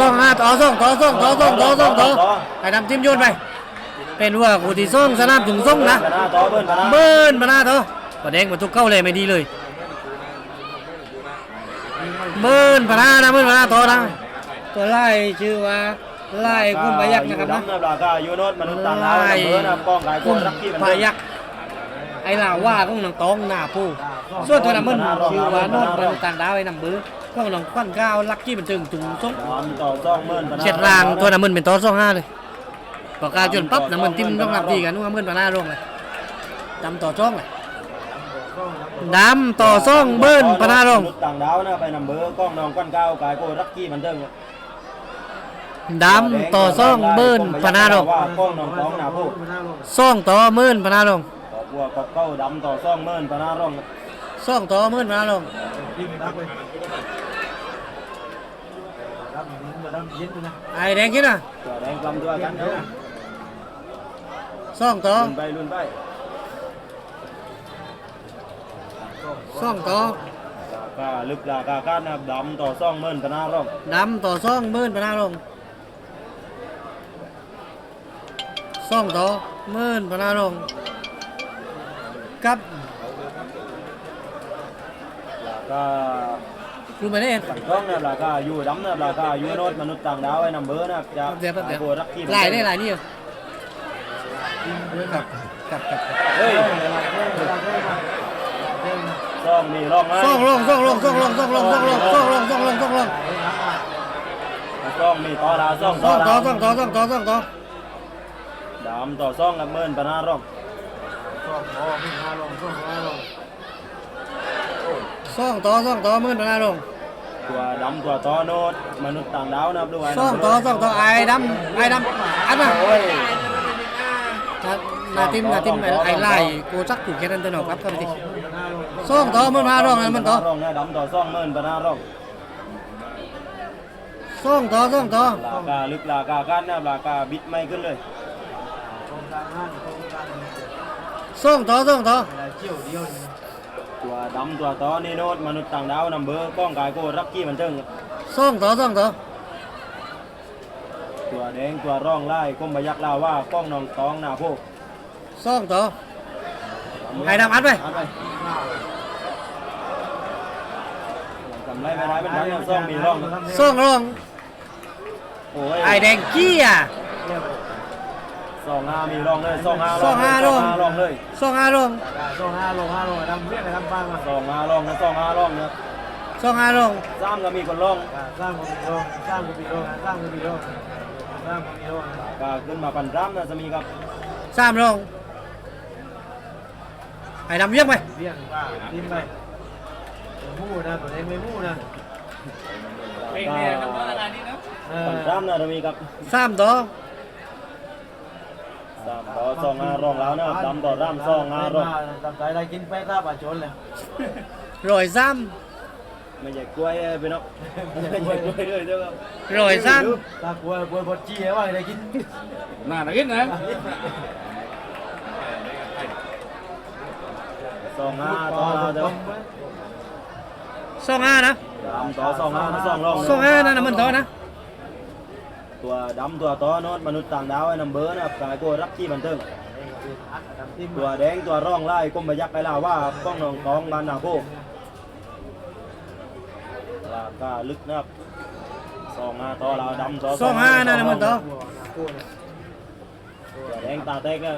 สองห้าต่อสองต่อสองต่อสองต่อสองต่อไอ้ดำจิ้มโยนไป เป็นว่ากูที่ส่งสนามถึงส่งนะชนะต่อเบิ้นะเบิ้ลมาหน้าเถอะประเด็งมาทุกเข้าเลยไม่ดีเลยเบิ้ลมาหน้านะเบิ้ลมาหน้าต่อนะตัวไล่ชื่อว่าไล่คุณพยักนะครับนะดำนะปลาปลาโยนมันต่างไปเลยนะป้องกายคคุนณรักที่มันพยักไอ้ลาว่าของน้องตองหน้าผู้ ส่วนตัวร์นั้นมันชื่อว่าโนดมันต่างดาวไอ้นำเบื้อของน้องควันก้าวลักกี้มันถึงจุงส่งดำต่อซ่องเบิ้ลชนะเช็ดรางตัวร์น้ำมันเป็นต่อสองห้าเลยปากกาจนปั๊บน้ำมันติ้มต้องรับดีกันนู่นน้ำมันปลาหน้าร่องเลยดำต่อช่องเลยดำต่อซ่องเบิ้ลปนารงต่างดาวนะไปนำเบอร์กล้องนองก้อนก้าวกายโกรักกี้มันเด้งดำต่อซ่องเบิ้ลปนารงกล้องนองต้องหนาผู้ซ่องต่อเบิ้ลปนารงต่อบัวกบเก้าดำต่อซ่องเบิ้ลปนารง ซ่องต่อมื่อนมาลงยิ่ลงไอ้แดงกินนะแดงกลมตัวกันเด้อซ่องต่อลุนไปลุนไปซ่องต่อกาลึกลากาก้านะดำต่อซ่องมื่อนปนาลงดำต่อซ่องมื่อนปนาลงซ่องต่อมื่อนปนาลงกับ การู้ไหมเนี่ยฝั่งช่องนะลากาอยู่ดำนะลากาอยู่โนดมนุษย์ต่างดาวไอ้นำเบอร์นะจะเดี๋ยวแป๊บเดียวโกรักกี้ลายได้ลายนี่เหรอกับกับกับกับเฮ้ยซ่องนี่ร่องไซ่องลงซ่องลงซ่องลงซ่องลงซ่องลงซ่องลงซ่องลงซ่องลงซ่องนี่ต่อลาซ่องซ่องต่อลาซ่องต่อซ่องต่อซ่องต่อดำต่อซ่องกับเบิ้ลปนาร่อง ซ่องต่อซ่องต่อมื่นปนาลงตัวดำตัวต่อโนดมนุษย์ต่างดาวนะดูไอ้ซ่องต่อซ่องต่อไอ้ดำไอ้ดำอันมาโอ้ยนาทิมนาทิมไอ้ไล่กูจักถูกแค่นั้นตัวหนอกครับก็ไปดิซ่องต่อมื่นปนาลงนั่นมันต่อร่องนะดำต่อซ่องเบิ้ลปนาร่องซ่องต่อซ่องต่อลากาลึกลากากันนะลากาบิดไม่ขึ้นเลยซ่องต่อซ่องต่อ ตัวดำตัวต่อนี่โนดมนุษย์ต่างดาวนำเบอร์กล้องกายโกรักกี้มันเทิงซ่องต่อซ่องต่อตัวแดงตัวร่องไล่ก้มบยักลาว่ากล้องนองตองหน้าพวกซ่องต่อไอ้ดำอัดไปอัดไปทำไรไม่ได้เป็นทั้งน้ำซ่องมีร่องซ่องลงโอ้ยไอ้แดงกี้อะ ซ่องห้ามีร่องเลยซ่องห้าซ่องห้าร่องร่องเลยซ่องห้าลงลงห้าลงห้าลงทำเรียกอะไรทำบ้างมาซ่องห้าร่องนะซ่องห้าร่องนะซ่องห้าลงซ้ำก็มีคนร่องสร้างกุฏิโลสร้างกุฏิโลสร้างกุฏิโลสร้างกุฏิโลก็ขึ้นมาปันซ้ำนะจะมีครับสามลงไอ้ดำเรียกไปเรียกดิ้นไปมู่นะตัวเองไม่มู่นะก็ปันซ้ำนะจะมีครับสามต่อ สามต่อซ่องห้าร่องแล้วนะครับดำต่อร่ำซ่องห้าร่องทำใจได้กินแป้งลาบอะชนเลยรอยซ้ไม่ใช่กล้วยไปเนาะไม่ใช่กล้วยด้วยเด้อครับำรอยซ้ถ้ากลัวกลัวบดจี้ว่าได้กิน น่าหนักนิดนะซ่องห้าต่อเราเด้อำซ่องห้านะดำต่อซ่องห้านะซ่องร่องนะซ่องห้านั่นนะมันต่อนะ ตัวดำตัวต่อโนดมนุษย์ต่างดาวไอ้นัมเบอร์นะครับกายโกรักที่บันเทิงตัวแดงตัวร่องไล่ก้มไปยักไปล่าว่าป้องนองตองบานนาโบลากาลึกนะครับซองห้าต่อเราดำต่อซ่องห้านั่นนะมันต่อตัวแดงตาเต็กนะ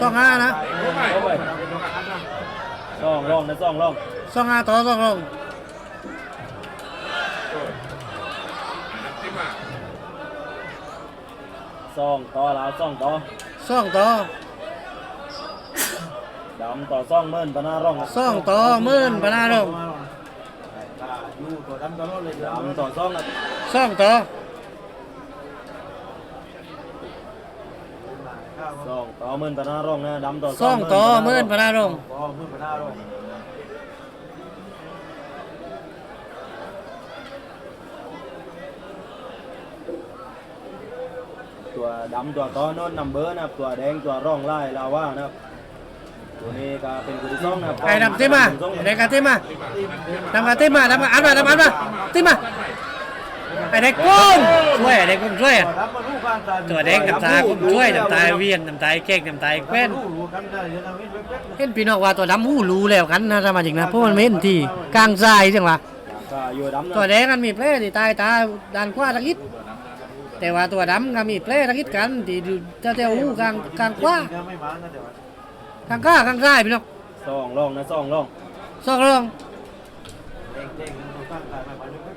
ซ่องห้านะเข้าไปซองร่องนะซองร่องซ่องห้าต่อซ่องลง ซองต่อเราซองต่อซ่องต่อดำต่อซองเมินปะหน้าร่องนะซ่องต่อหมื่นปนาลงอยู่ตัวดำตัวโลดเลยดำต่อซองนะซ่องต่อซองต่อเมินปะหน้าร่องนะดำต่อซ่องต่อหมื่นปนาลงพอมือมาหน้าลง ตัวดำตัวต่อโนดนัมเบอร์นะครับตัวแดงตัวร่องไล่ลาว่านะครับตัวนี้ก็เป็นกุที่สองนะครับไอ้ดำเต็มมาไอ้แดงกันเต็มมาทำกันเต็มมาทำกันอัดมาทำอัดมาเต็มมาไอ้แดงก้มช่วยไอ้แดงก้มช่วยอะรับมาลูกบ้านตายตัวแดงน้ำตาก้มช่วยน้ำตาเวียนน้ำตาแก้งน้ำตาแคว้นรู้รู้กันได้ยังไม่เป๊ะเห็นพี่น้องว่าตัวดำหูรู้แล้วกันนะสมาชิกนะเพราะมันไม่เห็นที่กลางทรายจังหวะก็อยู่ดำนะตัวแดงมันมีแผลที่ใต้ตาด้านขวาตะกิด แต่ว่าตัวดำก็มีแผลตะกิดกันที่เจ้าเจ้าหูกลางกลางขวายังไม่มานะเดี๋ยวกลางข้างข้างซ้ายพี่น้องสองร่องนะสองร่องสองรองเด้งเด้งตัวตั้งตายมาไม่เป๊ะ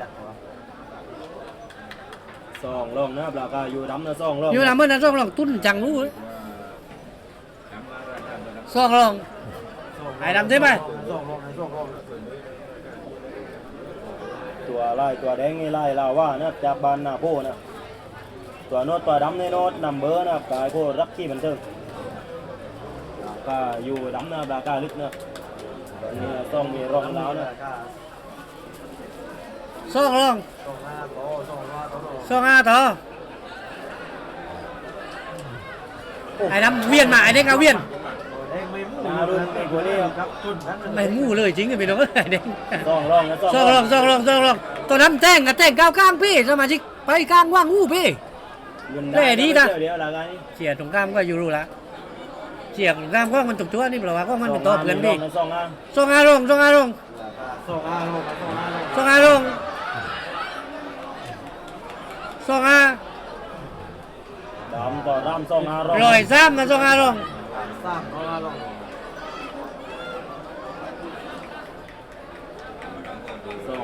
จัดหัวสองร่องนะครับแล้วก็อยู่ดำนะสองร่องอยู่นะเมื่อนั้นสองรองตุ้นจังรู้เลยสองรองไอ้ดำใช่ไหมส่งลงนะส่งลง ตัวไล่ตัวแดงนี่ไล่ลาว่านะครับจากบ้านนาโพนะตัวโนดตัวดำในโนดนำเบอร์นะครับกายโพรักที่บันเทิงก็อยู่ดำนะบรากาลึกนะตอนนี้ต้องมีร่องแล้วนะสองรองส่งหน้าโตส่งหน้าโตสองห้าต่อไอ้ดำเวียนมาไอ้เด็กเอาเวียนเด้งไม่มู่ครับทุนนั้นไม่มู่เลยจริงๆพี่น้องไอ้เด็กสองร่องนะสองรองสองรองสองรองตัวนั้นแต้งกับแต้งก้าวข้างพี่สมาชิกไปข้างว่างหูพี่แม่ดีนะ เดี๋ยวเดี๋ยวอะไรกันนี่เฉียดตรงข้ามก็อยู่รู้ละเฉียดตรงข้ามก็มันถูกตัวนี่เปล่าวะก็มันเป็นตัวเพื่อนพี่สองอ่างสองห้ารองสองห้ารองส่งหน้าลงส่งหน้าลงสองห้ารองสองห้าดำต่อดำสองอ่างร่องรอยซ้ำนะสองห้ารองสร้างส่งหน้าลงส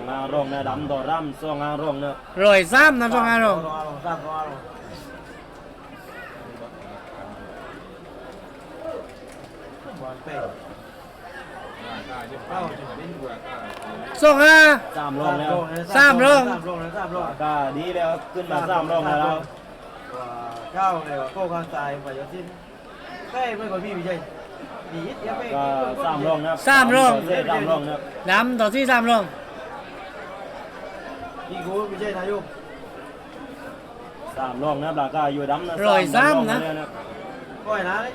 งอางร่องนะดำต่อดำสองอางร่องนะรอยซ้ำนะสองอาร้างส่งอาจุดนี้สองห้าสามรองแล้วสามลงสามลงนะสามลงก็ดีแล้วขึ้นมาสามรองแล้วเก้าเลยว่าโก้ข้างตายไปยศสิ้นใช่ไม่ก่อนพี่พี่ใช่ดีเดียวไปสามรองนะสามรองสามรองนะดำต่อที่สามรอง พี่กูพี่ใช่นายกสามร่องนะปลากาอยู่ดำนะรอยซ้ำนะสามร่องเลยก้อยนะเลย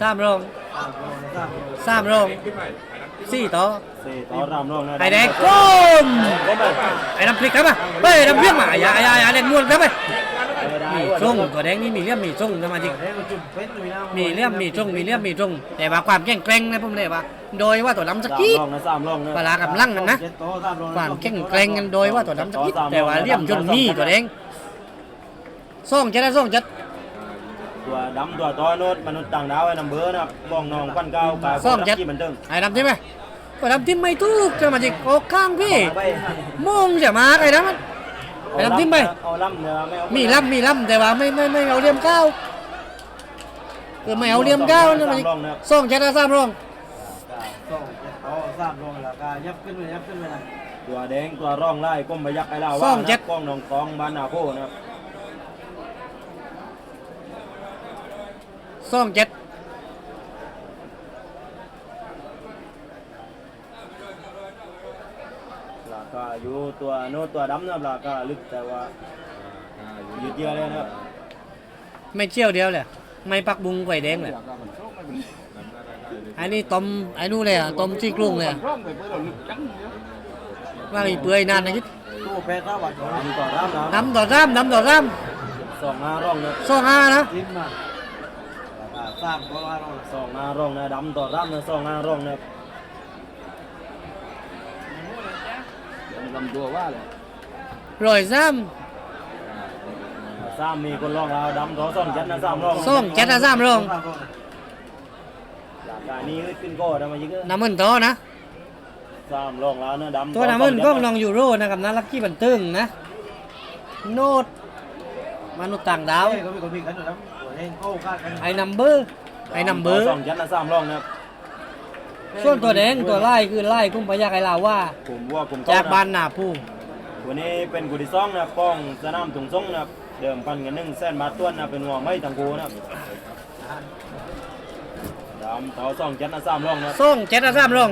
สามรองสามลงนะสามลงสามรองสี่ต่อสี่ต่อสามร่องนะไอ้แดงก้มก้มไปไอ้น้ำพริกครับอะเฮ้ยน้ำพริกมาอย่าอย่าอย่าเล่นมวนครับไปไม่ได้มีช่งตัวแดงนี่มีเลี่ยมมีช่งสมาชิกเดี๋ยวจุดเป็นอยู่นะมีเลี่ยมมีช่งมีเลี่ยมมีช่งแต่ว่าความแข็งแกร่งนะผมเลยว่า โดยว่าตัวดำสสามกีดร่องนะสามร่องนะปลากำลังกันนะเจ็ดโต๊ะสามลงความแข็งแกร่งกันโดยว่าตัวดำสกีดแต่ว่าเลี่ยมจนมีตัวแดงส่องจะได้ส่องจะตัวดำตัวต่อโนดมนุษย์ต่างดาวไอ้นำเบอร์นะครับบ้องนองปั้นเก้ากายซ่อมรัเจ็ดที่มันตึงไอ้ดำใช่ไหมตัวดำที่ไม่ถูกสมาชิกออกข้างพี่ไปมงจะมาไอ้ดำมัน ไอ้ดำทิ้งไปเอาล่ำเนื้อไม่เอามีล่ำมีล่ำแต่ว่าไม่ไม่ไม่เอาเหลี่ยมก้าวเออไม่เอาเหลี่ยมก้าวนะมันส่องจะได้สามรองสองเจ็ดโต๊ะสามลงแล้วก็ยับขึ้นไปยับขึ้นไปนะตัวแดงตัวร่องไล่ก้มไปยักไอ้ลาว่านะกล้องนองกองบ้านนาโพนะครับส่องเจ็ด ปลากา อยู่ตัวโน้ตตัวดำนะปลากาลึกแต่ว่ายืดเยื้อเลยนะครับไม่เชี่ยวเดียวเลยไม่ปักบุงไข่แดงเลยอันนี้ต้มไอ้นู่นเลยอะต้มซี่กรุ้งเลยอะว่ามีเปื่อยนานนะคิดตู้แปดสามวันดำต่อดำนะน้ำต่อซ้ำน้ำต่อซ้สองห้าร่องนะำสองห้านะจิ้มมาสามก็ว่าลงสองห้าร่องนะดำต่อดำนะสองห้าร่องนะ ลำตัวว่าเลยร้อยซ้สามมีคนร่องแล้วดำต่อสองเจ็ดนะสามร่องำส่องเจ็ดนะซ้ำรองสามลงปลากานี้ขึ้นก็นะมายิงก็น้ำมันโตนะ สามร่องแล้วนะดำตัวน้ำมันก็ลองยูโรนะครับนะลักกี้บันตึงนะ โนดมนุษย์ต่างดาวเฮ้ยก็มีคนมีกันอยู่นะตัวเองโก้คาดกันไอ้นัมเบอร์ไอ้นัมเบอร์สองเจ็ดนะสามร่องนะครับ ส่วนตัวแดงตัวไล่คือไล่กุ้งพยักไอ้ลาว่าผมว่าผมจากบ้านนาผู้วันนี้เป็นกุฏิซ่องนะครับกล้องสนามถุงซ่งนะครับเดิมพันกันหนึ่งแสนบาทต้วนนะเป็นหัวไม่ตังกูนะครับดำต่อสองเจ็ดนะสามร่องนะส่งเจ็ดนะซ้ำรอง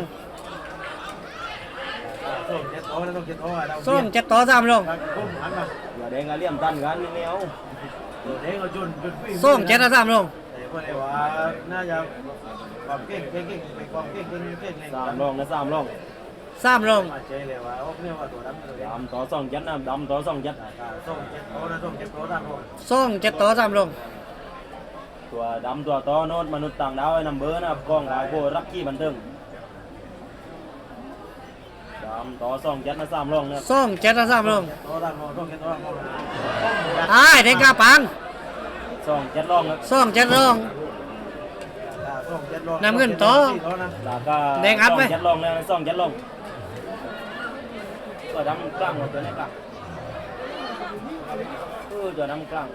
ส่งเจ็ดโต๊ะแล้วต้องเจ็ดโต๊ะเราส่งเจ็ดต่อซ้ำรองก้มหันมาอย่าแดงกะเลี่ยมตันกันนี่ไม่เอากตัวเด็กก็จนจนฝีมืส่งเจ็ดนะสามลงแต่ก็เลยว่าน่าจะ ความเก่งเก่งเก่งเป็นความเก่งเก่งเก่งเก่งสามรองนะสามรองสามลงมาเจเลยว่าโอ้เนี่ยว่าตัวดำตัวเด็กดำต่อสองยัดนะดำต่อสองยัดส่งเจ็ดโตนะส่งเจ็ดโตตามผมส่งเจ็ดต่อสามลงตัวดำตัวต่อโน้ตมนุษย์ต่างดาวไอ้นัมเบอร์นะครับกล้องถ่ายโพรักกี้บันเทิงดำต่อสองยัดนะสามรองนะครับส่งเจ็ดนะสามลงโตตามผมส่งเจ็ดโตตามผมอ้ายเด็กกาปังสองยัดรองครับส่งเจ็ดลงส่งเจ็ดโต น้ำเงินต่อแดงอัพไหม ยัดลงเลยสองยัดลงตัวดำกลางหมดตัวนี้กลเออตัวดำกลาง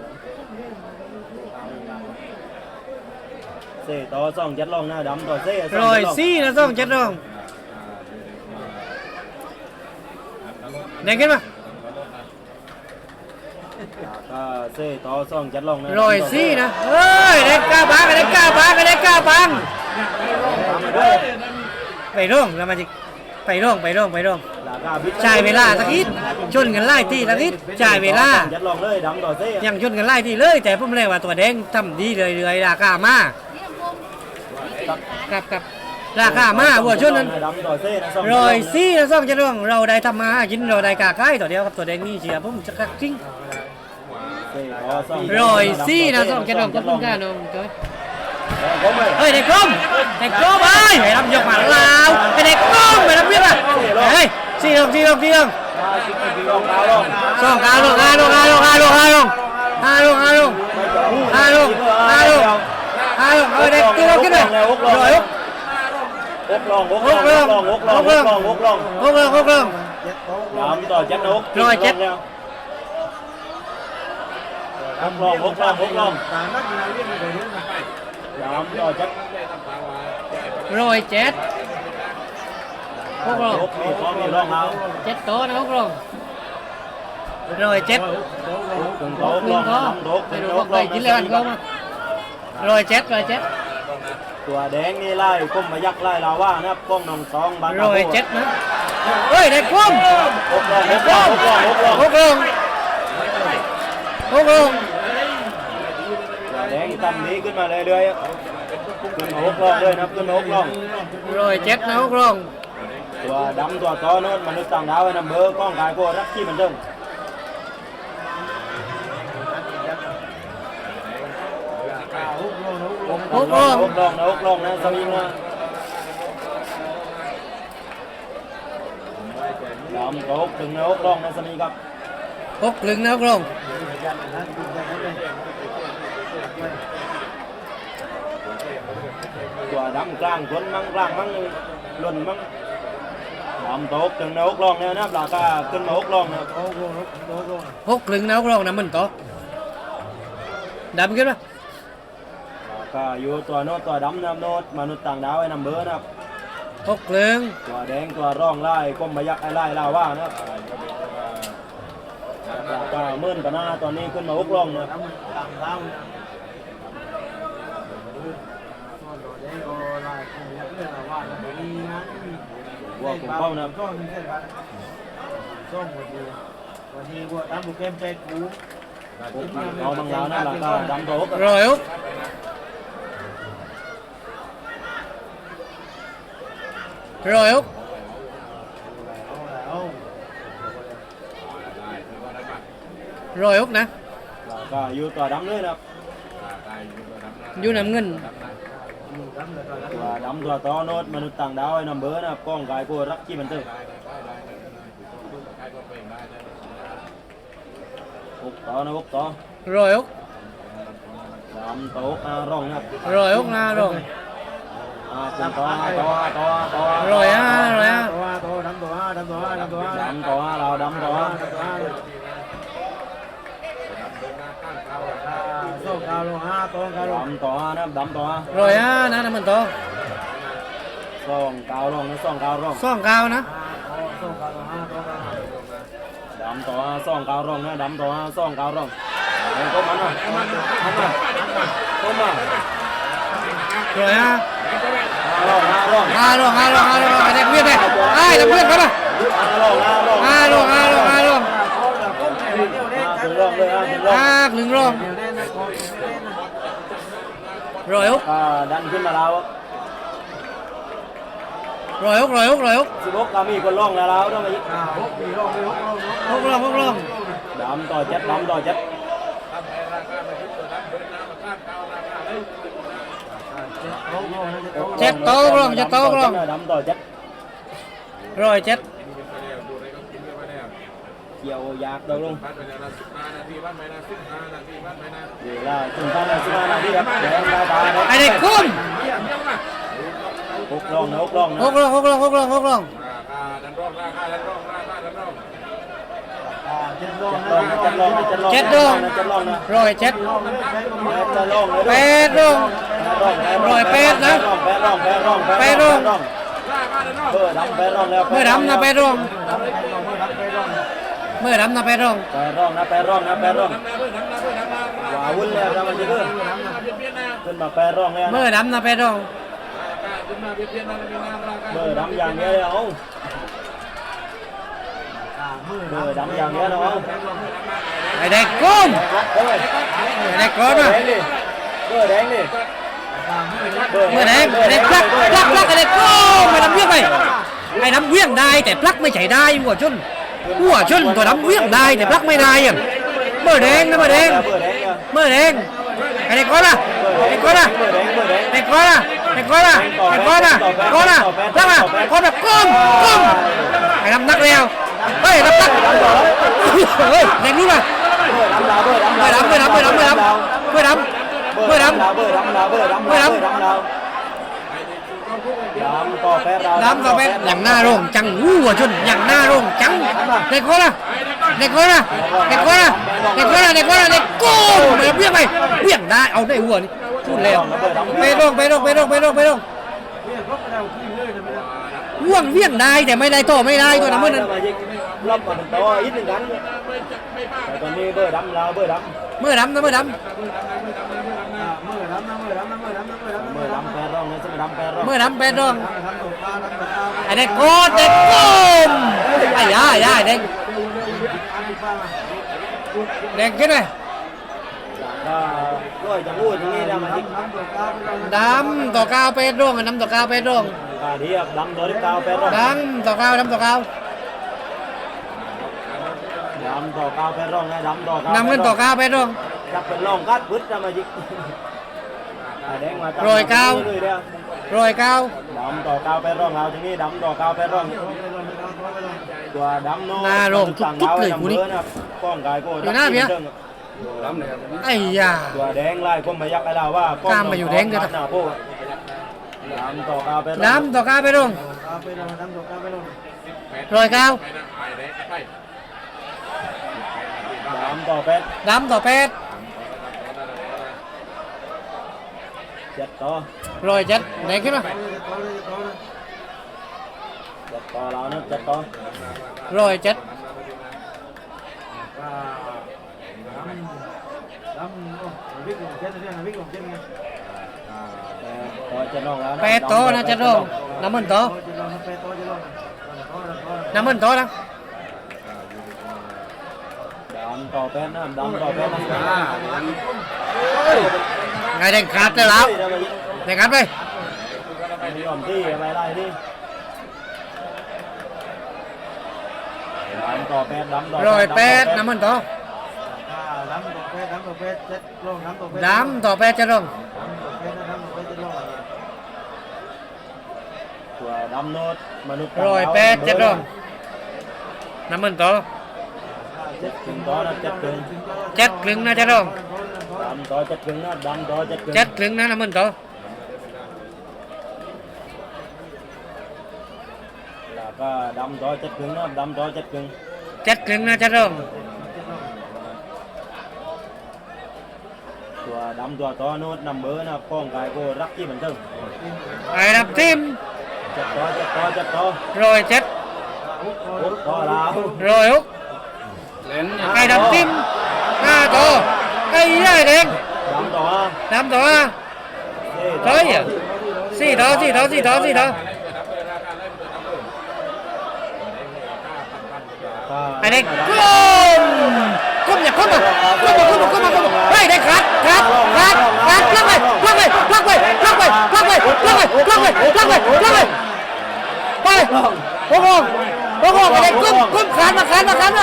เสี่ต่อสองยัดลงหน้าดำต่อเสี่สอยซีน rồi xí là xong chết ขึ้วก็เสี่ต่อสองยัดลงหน้าดำต่นะเฮ้ยได้กล้าบ้างได้กล้าบ้างได้กล้าบ้าง ไปร่องแล้วมาจิไปร่องไปร่องไปร่องแล้วก็บิ๊กจ่ายเวลาสักนิดชนกันไล่ที่สักนิดจ่ายเวลายัดรองเลยดำต่อเซ่ยังชนกันไล่ที่เลย แต่ผมเลยว่าตัวแดงทำดีเลยเลยราคามากับกับราคามาวัวชนนั้นดำต่อเซ่นะสองรอยซี่นะซ่องจะร่องเราได้ทำมาหากินเราได้กาไก่ตัวเดียวครับตัวแดงนี่เชียร์ผมจะกักจริงเซ่ต่อสองรอยซี่นะซ่องจะร่องก็พุ่งกันน้องจ้อยก็ไม่ เฮ้ยเด็กกลมเด็กกลมเฮ้ยไปรับยกมาลาวไปเด็กกลมไปรับเรียกอะเฮ้ยสี่ลงสี่ลงสี่ลงลงแล้วลงสองกาลงห้าลงห้าลงห้าลงห้าลงห้าลงห้าลงห้าลงห้าลงห้าลงเออเด็กกี่ลงขึ้นเลยรอยหกลองหกลองหกลองหกลองหกลองหกลองหกลงหกลงเจ็ดโตดำต่อเจ็ดนกร้อยเจ็ดหกลองหกลองหกลอง ตามนักกีฬาเรียกไม่เคยรู้นะดำต่อเจ็ดรอยเจ็ดหกลงหกมีพร้อมมีรองเท้าเจ็ดโตนะหกลงรอยเจ็ดถึงหโต๊ะกหลนึ่งงก็โต๊ะไม่ถึงรู้โต๊ะว่าลใครงกินกินเลือดก็มารอยเจ็ดรอยเจ็ดตัวแดงนี่ไล่ก้มมายักไล่ลาว่านะครับก้มนองสองบานรอยเจ็ดนะเฮ้ยเด็กกุ้มหกลองหกลองหกลองหกลองหกลงหกลง ตัวแดงทำนี้ขึ้นมาเรื่อยๆขึ้นมาหกลองเลยนะครับขึ้นมาหกลองรอยเจ็ดนะหกลงตัวดำตัวต้อโน้นมนุษย์ต่างดาวไอ้นัมเบอร์กล้องกายโกรักที่มันเดิมฮุกโลนฮุกโลนหกลงหกลองนะหกลองนะสวิงนะดำตัวหกถึงนะหกลองนะสวิงครับหกลึงนะหกลง ตัวดำกลางทวนมั่งกลางมั่งหล่นมั่งดำตัวหกถึงนะหกลองเนี่ยนะปลาตาขึ้นมาหกลองนะฮุกโลนฮุกโลนหกลึงนะหกลงนะมันต่อดำขึ้นมาก็อยู่ตัวโน้ตตัวดำนะโน้ตมนุษย์ต่างดาวไอ้นัมเบอร์นะครับหกลึงตัวแดงตัวร่องไล่ก้มมายักไอ้ไล่ลาว่านะครับก็เมื่นกันหน้าตอนนี้ขึ้นมาหกลองนะ ว่าผมเข้านะก็มีเส้นพันก็หมดเอยู่วันนี้ว่าตั้งบุกเกมเป๊กกูเราบางแล้วนะเราก็ดังโต๊ะรอยอุ๊บ rồi Úc rồi Úc nè vô tòa đắm nữa nè vô น้ำเงิน ตัวดำตัวโตโน้ตมนุษย์ต่างดาวไอ้นัมเบอร์นะครับกล้องกายกูรักที่มันเถอะหกต่อนะหกต่อรอยหกดำตัวหกอ่าร่องนะครับรอยหกนะรองอ่าขึ้นต่ออ่าต่ออ่าต่ออ่าต่อรอยห้ารอยห้าตัวตัวดำตัวดำตัวดำตัวดำต่ออ่าเราดำต่ออ่าโซ่ กาวลงห้าตัวกาวลงดำต่ออ่านะครับดำต่ออ่ารอยห้านะน้ำมันต่อสองกาวร่องนะสองกาวร่องสองกาวนะโซ่กาวลงห้าตัวกาวดำต่ออ่าสองกาวร่องนะดำต่ออ่าสองกาวร่องเดี๋ยวก็มันอะมันอะก็มารอยห้าร่องอ่าร่องห้าลงห้าลงห้าลงไอ้เด็กเพื่อนไปไอ้เด็กเพื่อนเข้ามาอ่าร่องอ่าร่องห้าลงห้าลงห้าลงอ่าถึงร่องเลยอ่าถึงร่องห้าหนึ่งลงเดี๋ยวแน่น ร้อยหกก็ดันขึ้นมาแล้วร้อยหกร้อยหกร้อยหกสิบหกก็มีคนล่องแล้วแล้วต้องมาอีกอ่าหกมีรอบเลยหกรอบหกลองหกลองดำต่อเจ็ดดำต่อเจ็ดเจ็ดโตกลองเจ็ดโตกลองดำต่อเจ็ดร้อยเจ็ด เกี่ยวยากตัวลงบ้านไปนะสิบห้านาทีบ้านไปนะสิบห้านาทีบ้านไปนะเวลาถึงตอนนั้นสิบห้านาทีครับแดงตาตาไอ้เด็กคุ้มหกล่องนะหกล่องนะหกลองหกลองหกลองหกลองราคาดันร่องราคาดันร่องราคาดันร่องอ่าเจ็ดรอบเจ็ดล่องนะเจ็ดล่องนะเจ็ดล่องนะเจ็ดล่องนะร้อยเจ็ดรอบเลยแปดรอบแปดจะล่องเลยแปดลองร้อยแปดนะแปดล่องแปดล่องแปดล่องราคาดันร่องเบอร์ดำแปดล่องแล้วเมื่อดำนะแปดลองไปรอบ เมื่อดำนะแปดลองแปดล่องนะแปดล่องนะแปดล่องทำนาเพื่อนทำนาเพื่อนทำนาว้าวุ่นแล้วนะมันจะขึ้นเพี้ยนเพี้ยนนะขึ้นมาแปดล่องแล้วเมื่อนะดำนะแปดลองราคาขึ้นมาเพี้ยนเพี้ยนนะมีน้ำราคาเบอร์ดำอย่างเดียวเลยเอาอ่ามือเบอร์ดำอย่างเดียวนะเอาไอ้เด็กคุ้มเฮ้ยไอ้เด็กก้อนเบอนะร์แดงดิเบอร์แดงดิอ่ามือนะเบอร์เมื่อไหนไอ้เด็กพลักพลักพลักไอ้เด็กโอ้ไม่ทำเวียงไปไอ้ทำเวียงได้แต่พลักไม่ใช่ได้หัวชน หัวชนตัวทำเวียงได้แต่พลักไม่ได้อะเมื่อแดงนะเมื่อแดงเบอร์แดงเนี่ยเมื่อแดงไอ้เด็กก้อนนะไอ้ก้อนนะเดงเดงไอ้ก้อนนะไอ้ก้อนนะไอ้ก้อนนะก้อนนะตั้งอะก้อนแบบก้มก้มไอ้ทำนักแล้วเฮ้ยทำนักเฮ้ยเด็กรู้ป่ะเบอร์ดำลาวเบอร์ดำเมื่อลาวดำเมื่อดำเมื่อดำเมื่อดำเมื่อดำเมื่อดำ ต่อแปดเราดำต่อไปอย่างหน้าโรงจังอู้หัวชนอย่างหน้าโรงจังเด็กคนละเด็กคนละเด็กคนละเด็กคนละเด็กคนละเด็กโก้ไปเบี้ยไปเบี้ยได้เอาได้หัวนี่พูดแล้วไปโรงไปโรงไปโรงไปโรงไปโรงเรียกรบไปแล้วขึ้นเลยนะไม่ได้ว่วงเบี้ยงได้แต่ไม่ได้โตไม่ได้ตัวนั้นเมื่อนั้นรอบก่อนโตอีกหนึ่งกันแต่ตอนนี้เบอร์ดำลาวเบอร์ดำเมื่อดำนะเมื่อดอ่ ดร่องเลยใช่ไหมดำแปดร่องำเมื่อดำไปโรงทำถูกตาทำถูกตาไอ้เด็กโคตรเด็กโก้ไอ้ยาย่าเด็กอันนี้ป้ามาเด็กขึ้นเลยก็ด้วยจะพูดอย่างนี้แล้วมันจิกทำถูกตาไปแล้วดำต่อก้าวไปโรงดำต่อก้าวไปโรงกาเดียบดำตัวที่เก้าแปดร่องดำต่อก้าวดำต่อก้าวดำต่อเก้าแปดร่องนะดำต่อเก้านำเงินต่อก้าวไปโรงจับเป็นร่องกัดพึดนะมาจิกแดงมาโรยเก้าเลยเดียวโรยก้าวดำต่อเก้าแปดร่องเอาทีนี้ดำต่อเก้าแปดร่องตัวดำโน้หน้าโรงทุกๆเลยกูนี่ป้องกายโก้อยู่หน้าเพี้ยไอ้ยาตัวแดงไล่ผมมายักไอ้ดาวว่าป้งกล้ามมาอยู่แดงเด้อหน้าโป้ดำต่อเก้าแปดร่องดำต่อก้าวไปโรงตาไปแล้วทำถูกตาไปแล้วโรยก้าวไปนะไปเลยไปดำต่อแปดดำต่อเป็ด เจ็ดต่อโรยเจ็ดไหนขึ้นมาเจ็ดต่อแล้วนะเจ็ดต่อโรยเจ็ดอ่าดำดำโอ้วิ่งลงเจ็ดเลยนะวิ่งลงเจ็ดไงต่อเจ็ดน้องแล้วนะเป็ดโตนะจะโรงน้ำมันโตโอ้จะลงไปโตจะลงโตโตน้ำมันโตนะดำต่อแปดนะดำต่อแปดนะ ไงแดงขาดเลยแล้วแดงขาดไปไม่ยอมที่อะไรไล่ที่ดำต่อแปดดำต่อโรยเป็ดน้ำมันโตอ่าดำตกเพชรดำตกเพชรเจ็ดลงดำตกเพชรดำต่อเป็ดจะโรงดำตกเพชรดำตกเพชรเจ็ดลงตัวดำโนดมนุษย์โรยเป็ดจะโรงน้ำมันโตเจ็ดถึงต่อนะเจ็ดถึงเจ็ดครึ่งนะจะโรง ดำต่อเจ็ดถึงนะดำต่อเจ็ดถึงเจ็ดครึ่งนะน้ำมันโตแล้วก็ดำต่อเจ็ดถึงนะดำต่อเจ็ดถึงเจ็ดครึ่งนะจะโรงตัวดำตัวต่อโนดนำเบอร์นะป้องกายโกรักที่เหมือนเดิมไอ้ดับทิมเจ็ดต่อเจ็ดต่อเจ็ดต่อโรยเจ็ดหกต่อแล้วโรยฮุกเล่นไอ้ดับทิมห้าโตไอ้ยัยแดงดำต่อดำโตอะเฮ้ยอะสี่โตสี่โตสี่โตสี่โตไอ้เด็กก้มก้มอย่าก้มอะก้มมาก้มมาก้มมาก้มมาเฮ้ยได้คัดคัดคัดคัดพลังไปพลังไปลักไปลักไปลักไปลักไปลักไปลักไปลักไปไปโอ้โหโอ้โหไอ้เด็กกุ้มกุ้มขานมาขานมาขานมาโอ้ โหมาเลยนะตัวแดงโอ้โหโอ้โหโอ้โหป้ามาป้ามาป้ามา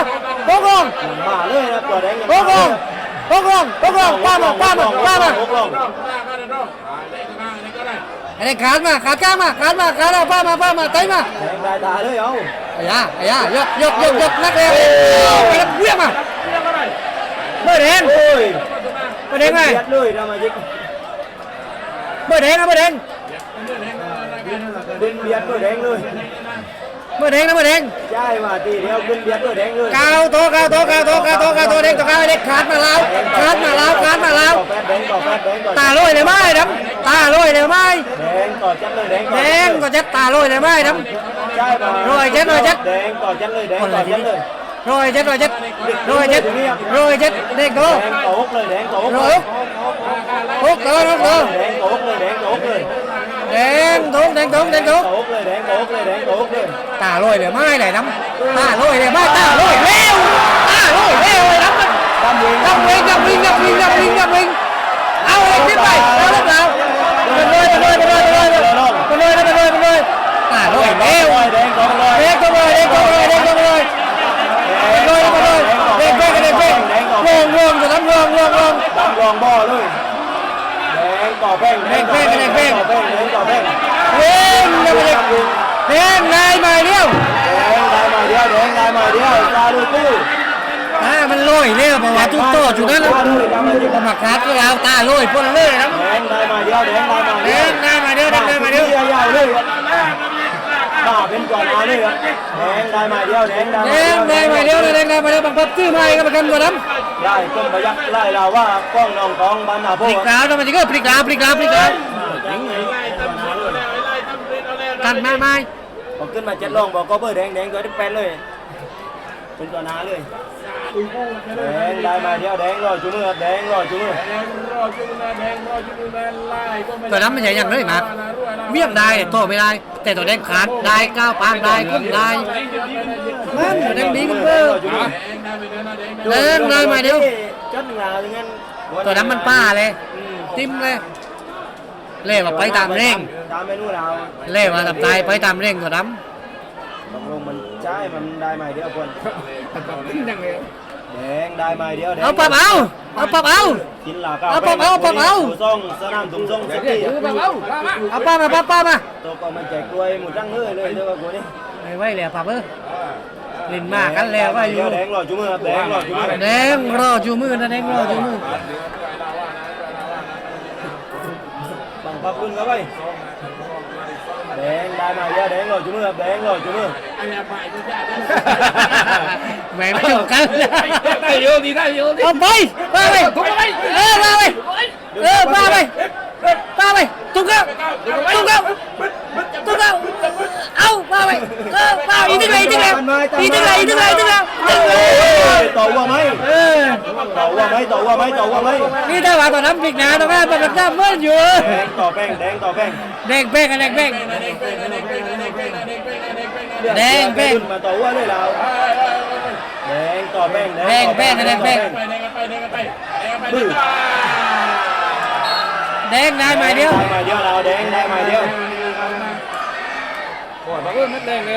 โอ้โหรอบหน้าก็ได้รอบเด็กมาเด็กก็ได้ไอ้เด็กขานมาขานก้ามาขานมาขานมาป้ามาป้ามาไตมาแดงได้ตาเลยเอาไอ้ยาไอ้ยายกยกยกยกนักเรียนไปแล้ว เวียงมาเบอร์แดงโอ้ยเบอร์แดงไงเบียดเลยทำไมจิกเบอร์แดงนะเบอร์แดงขึ้นเบียดเลยแดงเลยเบอร์แดงนะเบอร์แดงใช่มาทีเดียวขึ้นเบียดเลยแดงเลยกาวโตกาวโตกาวโตกาวโตกาวโตเด็กตัวกาวเด็กขาดมาแล้วขาดมาแล้วขาดมาแล้วต่อแป๊ดแดงต่อแป๊ดแดงต่อตาลอยเลยไหมดำตาลอยเลยไหมแดงต่อจัดเลยแดงแดงก็จะตาลอยเลยไหมดใช่มาโรยเจ็ดโรยเจ็ดแดงต่อจัดเลยแดงต่อจัดเลยำรอยเจ็ดรอยเจ็ดรอยเจ็ดรอยเจ็ดเด็กโตแดงต่อฮกเลยแดงต่อฮกรเลอยยโอ้โตโอ้โตแดงต่อฮกเลยแดงต่อฮกเลย แดงทุงแดงทุงแดงทุงต่อฮกเลยแดงต่อฮกเลยแดงต่อฮกเลยตาลอยเลยไหมไหนดำตาลอยเลยไหมตาลอยเร็วตาลอยเร็วเลยดำมันดำเวงนับวิ่งนับวิ่งนับวิ่งนับวิ่งนับวิ่งเอาเลยขึ้นไปเอาลูกเราไปเลยไปเลยไปเลยไปเลยไปเลยไปเลยไปเลยตาลอยเร็วแดงต่อเลยเด็กก็เลยเด็กก็เลยเด็กก็เลยไปเลยไปเลยเด็กเด็กเด็กเด็กวงวงจะทำวงวงวงดำรองบ่อเลยแดงต่อแป้งแดง ต่อแป้งแดงต่องเร่งนะเด็กเร่งนายมาเดียวแดงได้มาเดียวแดงได้มาเดียวซาดูตู้อ่ามันลอยเร็วบอกว่าจุดโตจุดนั้นนะผมมาคัดก็แล้วตาลอยพ่นเลยนะแดงได้มาเดียวแดงได้มาเดียวเร่ยวงนายมาเดียวเล่นายมาเดียวยาวเลยบ้าเป็นก่อนมาเลยครับแดงได้มาเดียวแดงได้เร่งนายมาเดียวเร่งนายมาเดียวบังคับชื่อไม่ก็ประกันตัวน้ำได้ต้นพยักไล่เราว่ากล้องน้องกองบ้านนาปโพลิกลาวทำไมถึงก็ปลิกลาวปลิกลาวปลิกลาว กันมาไหมพอขึ้นมาเจ็ดลองบอกก็เบอร์แดงแดงตัวที่เป็นเลย เป็นตัวนาเลยแดงได้มาเดียวแดงรอจุมือแดงรอจุมือตัวน้ำไม่ใช่อย่างเลยมากเวียงได้โตไม่ได้ แต่ตัวแดงขาดได้ก้าวปางได้กุ้มได้มันตัวแดงดีกันเพิ่มแดงได้มาเดียว chất là งั้นตัวน้ำมันป้าเลยติ้มเลย เล่ว่าไปตามเร่ง ตามเมนูเราเล่ว่าทำตายไปตามเร่งตัวน้ตกลงมันใช่ มันได้มาเดียวคนแดงได้มาเดียวำเอาปับเอาเอาปับเอา กินลาเก้าเอาปรับเอาปรับเอาส่งสนามถุงส่งสิบปีเอาป้ามาป้าป้ามาตัวก็มันแจกกล้วยหมดจังเลยเลยเด้อกูนี่ไม่ไหวแล้วปับเออลินมากกันแล้วว่าอยู่แดงรอจุมือแดงรอจุมือแดงรอจูมือนะแดงรอจูมือ บังคับขึ้นเข้าไปแดงได้มาเดียวแดงรอจุมือแดงรอจุมือแหมไม่ต้องกันได้เยอะดีได้เยอะดีเอาไปป้าไปเออป้าไปเออป้าไปป้าไปตุ้งเก้าตุ้งเก้าตุ้งเก้าเอาป้าไปเออป้าอีกทีเลยอีกทีเลยอีกทีเลยอีกทีเลยอีกทีเลยต่อว่าไหมเออ ต่อว่าไหมต่อว่าไหมต่อว่าไหมนี่ถ้าว่าตอนน้ำพริกหนาตรงนั้นเป็นแบบน้ำมันอยู่แดงต่อแป้งแดงต่อแป้งแดงแป้งแดงแป้งแดงแป้งมาต่อว่าเลยเราแดงต่อแป้งแดงแป้งแดงแป้งบื้อแดงนายมาเดียวได้มาเดียวเราแดงได้มาเดียวโอ้ยบังเอิญมัดแดงเลย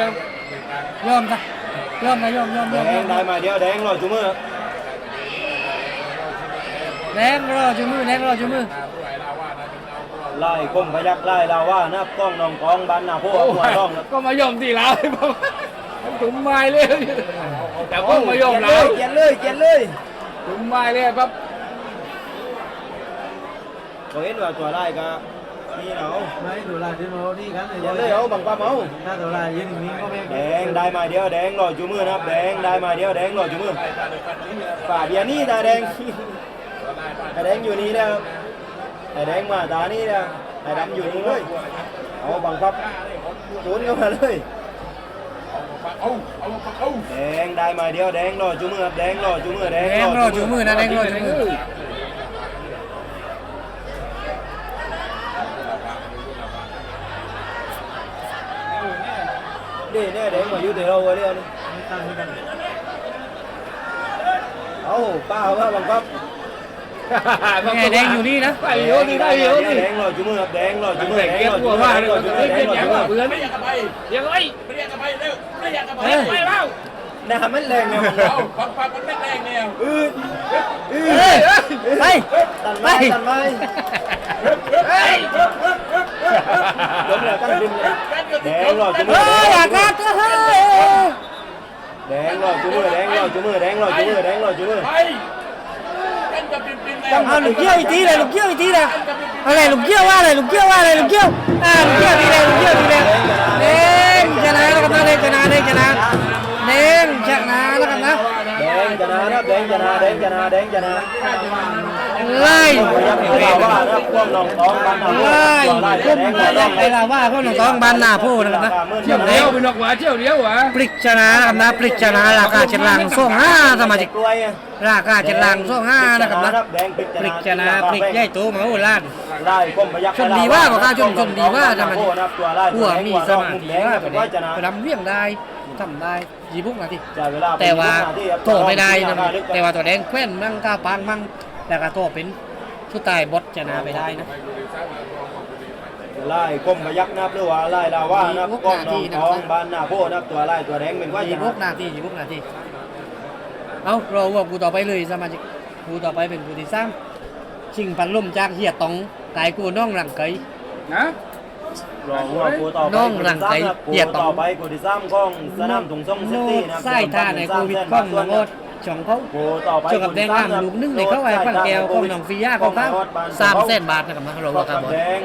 ยอมซะยอมนะยอมยอมยแดอมยองมได้มาเดียวแดงรอจุมือ แดงรอจูมือแดงรอจูมือ ไล่คมพยักไล่ลาว่านะกล้องน้องกองบ้านนาโพหัวร่องก็มายอมดีแล้วถุงไม้เลยแต่ก็มายอมเลแล้วยเกียนเลยเกียนเลยถุงไม้เลยปั๊บก็เห็นว่าตัวไล่ก็นี่เนาะไม่ตัวลายที่เราดีกันเกียนเลยเอาบังปั๊มเอาถ้าตัวลายยืนอย่างนี้ก็ไม่แดงได้มาเดียวแดงรอจุมือนะครับแดงได้มาเดียวแดงรอจุมือฝ่าเบียร์นี่ตาแดงตา แดงอยู่นี่นะตาแดงมาตานี่นะตาดำอยู่นี่เลยเอาบังคับจูนเข้ามาเลยแดงได้มาเดียวแดงรอจุมือครับแดงรอจุมือแดงแดงรอจูมือนะแดงรอจูมือเด้เนี่ยแดงมาอยู่แต่เราเลยนี่ตั้งกันเอาป้าว่าบังคับ แง่แดงอยู่นี่นะได้เยอะนี่ได้เยอะนี่แดงลอยจุมือครับแดงลอยจุตั้งมือแต่แดงเก็บลอยตัจุวมือว่าแดงเลยลอยจุมือแดเก็งบลอยอย่างจุมืว่าอเบื่อไม่นี่อยากไปยังไงไม่อยากไปเร็วไม่อยากไปเออไปเร็วน้ำมันแรงเนี่ยมันเอาฟังฟังมันไม่แรงแนวอืดอืเฮ้ยดไปตันไม้ตันไม้ล้มแล้วตั้งดินเลยแดงลอยจุมืเฮ้อยอยากกัดเฮ้ยแดงลอยจุมือแดงลอยจุมือแดงลอยจุมือแดงลอยจุมือ ไปกันกับปิ่มปิ่มแล้ เอาลูกเกี้ยวอีกทีเลยลูกเกี้ยวอีกทีเลยอะไรลูกเกี้ยวว่าอะไรลูกเกี้ยวว่าอะไรลูกเกี้ยวอ่าลูกเกี้ยวดีเลยลูกเกี้ยวดีเลยเด้งชนะแล้วกันนะเด้งชนะเด้งชนะเด้งชนะแล้วกันนะ แดงชนะครับแดงชนะแดงชนะแดงชนะ ไล่พยักษ์เราว่านะครับพวกน้องท้องบ้านเราไล่ไล่ก้แดมงไล่แดงไปลาว่าเขาหนุ่มท้องบ้านหน้าผู้นะครับนะเที่ยวเดียวไปนอกหวาเที่ยวเดียวหวะปริกชนะครับนะปริกชนะราคาเฉลังส่งห้าสมาชิกกล้วยราคาเฉลังส่งห้านะครับนะแดงพริกปริกชนะปริกใหญ่โตมาโอ้ล้านไล่ก้มพยักษ์ชนดีว่าบอกว่าชนชนดีว่าทำไมตัวไล่หัวมีสมาธิว่าไปไปเลยชนะไปทำเรื่องได้ทำได้ยี่บุกนาทีจ่ายเวลาแต่ว่าโตไม่ได้นะแต่ว่าตัวแดงแคว้นมั่งก้าวปางมั่ง แต่ก็โตเป็นชุดตายบดชนะไปได้นะไล่ก้มพยักษ์นับหรือว่าไล่ลาว่านับก้มน้องท้องบ้านหน้าโพนับตัวไล่ตัวแดงเป็นว่าชยี่บุนะกนาทียี่บุกนาทีเอาเราว่ากูต่อไปเลยสมาชิกกูต่อไปเป็นกูที่สามชิงพันลุ่มจากเฮียตองกายกูน้องรังไกนะรองว่ากูต่อไปน้องหลังไกกูเหยียดต่อต่อไปกูที่ซ้ำของสนามถุงส่งซิโนตี้ดนะไส้ท่าในโควิดกล้องน้องโอด ช่องเขากูต่อไปเจอกับแดงงามลูกนึงในเข้าไอ้ฟันแก้วของน้องฟิยาของเขาสามแสนบาทนะครับมาเราว่ากันหมดแดง